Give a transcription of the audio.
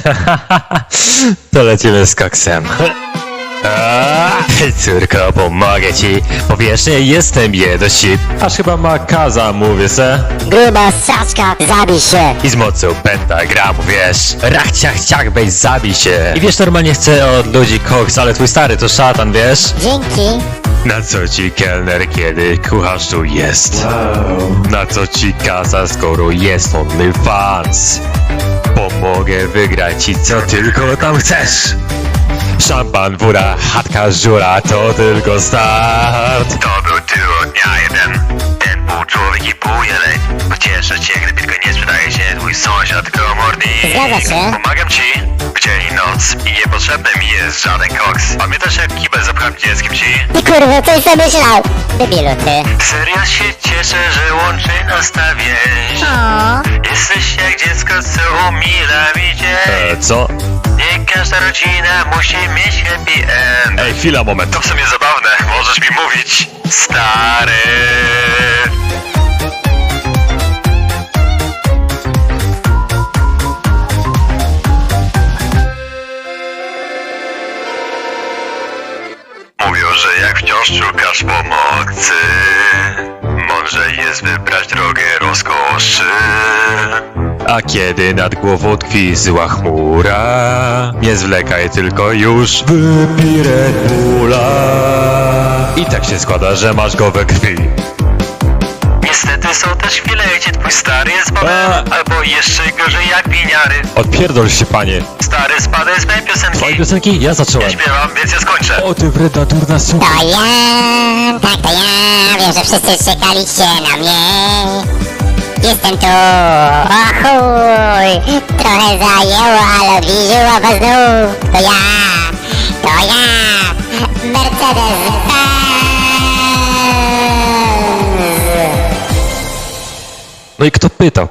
to lecimy z koksem. Córko, pomogę ci. Po pierwsze, jestem jedosip. Aż chyba makaza, mówię se. Gruba straszka, zabij się. I z mocą pentagramu, wiesz. Rach, ciach, ciach, weź, zabij się. I wiesz, normalnie chcę od ludzi koks, ale twój stary to szatan, wiesz? Dzięki. Na co ci kelner, kiedy kucharz tu jest? Na co ci kasa, skoro jest OnlyFans? Pomogę wygrać ci co tylko tam chcesz! Szampan, wóra, chatka, żura, to tylko start! To był tył dnia jeden. Ten pół człowiek i pół jeleń. Cieszę cię, gdy tylko nie sprzedaje się twój sąsiad komorny. Zgadza się. Pomagam ci w dzień i noc i niepotrzebny mi jest żaden koks. Pamiętasz jak kibel zapchałem dzieckiem ci? Ty kurwa, coś zamyślał. Debilu ty. Serio się cieszę, że łączy nas ta więź. O, Jesteś jak co umila mi dzień. E, co? Nie każda rodzina musi mieć happy end. Ej, chwila, moment. To w sumie zabawne, możesz mi mówić. Stary. Mówią, że jak wciąż szukasz pomocy, mądrze jest wybrać drogę rozkoszy. A kiedy nad głową tkwi zła chmura, nie zwlekaj tylko już wypij Red Bulla. I tak się składa, że masz go we krwi. Niestety są też chwile, gdzie twój stary jest babem, albo jeszcze gorzej jak winiary. Odpierdol się, panie. Stary, spadaj z mojej piosenki. Twoje piosenki? Ja Ja zacząłem. śpiewam, więc ja skończę. O ty wredna durna suka. to ja, tak to ja. Wiem, że wszyscy czekaliście na mnie. Jestem tu, o. Trochę zajęło, ale odwiedziło was znów. To ja, to ja. Mercedes-Benz. No i kto pytał?